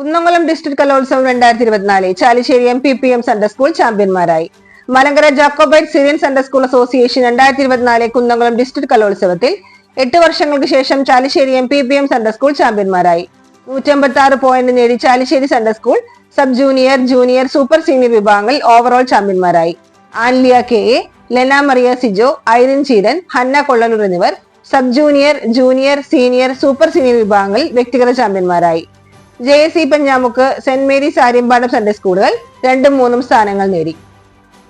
Kunnamkulam district കലോത്സവം രണ്ടായിരത്തി ഇരുപത്തിനാല് Chalissery M P P M centre school ചാമ്പ്യന്മാരായി. Malankara Jacobite Syrian centre school association രണ്ടായിരത്തി ഇരുപത്തിനാല് കുന്നംകുളം ഡിസ്ട്രിക്ട് കലോത്സവത്തിൽ എട്ട് വർഷങ്ങൾക്ക് ശേഷം Chalissery M P P M centre school ചാമ്പ്യന്മാരായി. നൂറ്റമ്പത്തി ആറ് പോയിന്റ് നേടി Chalissery centre school sub junior junior super senior വിഭാഗങ്ങളിൽ ഓവറോൾ ചാമ്പ്യന്മാരായി. Anliya K A Lena Mariya Sijo Irene Cheeran Hannah Kollanoor എന്നിവർ sub junior junior senior super senior വിഭാഗങ്ങളിൽ വ്യക്തിഗത ചാമ്പ്യന്മാരായി. J C Panjamukku Saint Mary's Aryampadam centre സ്കൂളുകൾ രണ്ടും മൂന്നും സ്ഥാനങ്ങൾ നേടി.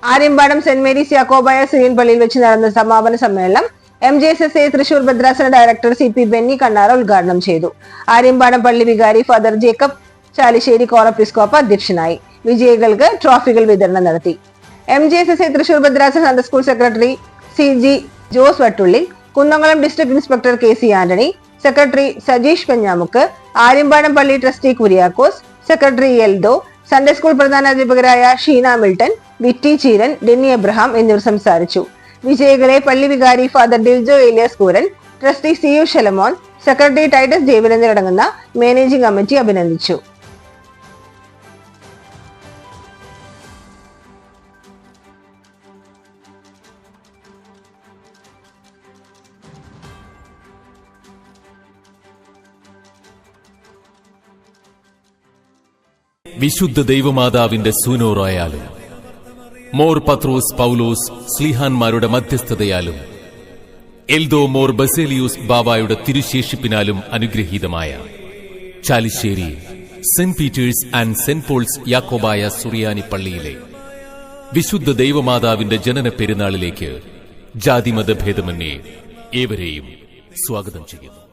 Aryampadam Saint Mary's Yakobaya Syrian പള്ളിയിൽ വെച്ച് നടന്ന സമാപന സമ്മേളനം M J S S A Thrissur ഭദ്രാസന director C P Benny Kannara ഉദ്ഘാടനം ചെയ്തു. ആര്യമ്പാടം പള്ളി വികാരി ഫാദർ ജേക്കബ് ചാലിശ്ശേരി കോറപ്പിസ്കോപ്പ അധ്യക്ഷനായി. വിജയികൾക്ക് ട്രോഫികൾ വിതരണം നടത്തി. M J S S A Thrissur ഭദ്രാസന school secretary C G Jose Vattulli Kunnamkulam district inspector K C Antony secretary Sajeesh Panjamukku Aryampadam പള്ളി trustee Kuriakose secretary Eldho Sunday school പ്രധാനാധ്യാപകരായ Sheena Milton വിറ്റി Cheeran Denny Abraham എന്നിവർ സംസാരിച്ചു. വിജയികളെ പള്ളി വികാരി father Diljo Elias Kooran trustee C U Shelemon secretary Titus Jevan എന്നിവരടങ്ങുന്ന managing committee അഭിനന്ദിച്ചു. വിശുദ്ധ ദൈവമാതാവിന്റെ സൂനോറായാലും മോർ പത്രോസ് പൗലോസ് സ്ലിഹാൻമാരുടെ മധ്യസ്ഥതയാലും എൽദോ മോർ ബസേലിയൂസ് ബാബായുടെ തിരുശേഷിപ്പിനാലും അനുഗ്രഹീതമായ Chalissery Saint Peter's and Saint Paul's Yakobaya Suriyani പള്ളിയിലെ വിശുദ്ധ ദൈവമാതാവിന്റെ ജനന പെരുന്നാളിലേക്ക് ജാതിമത ഭേദമന്യേ ഏവരെയും സ്വാഗതം ചെയ്യുന്നു.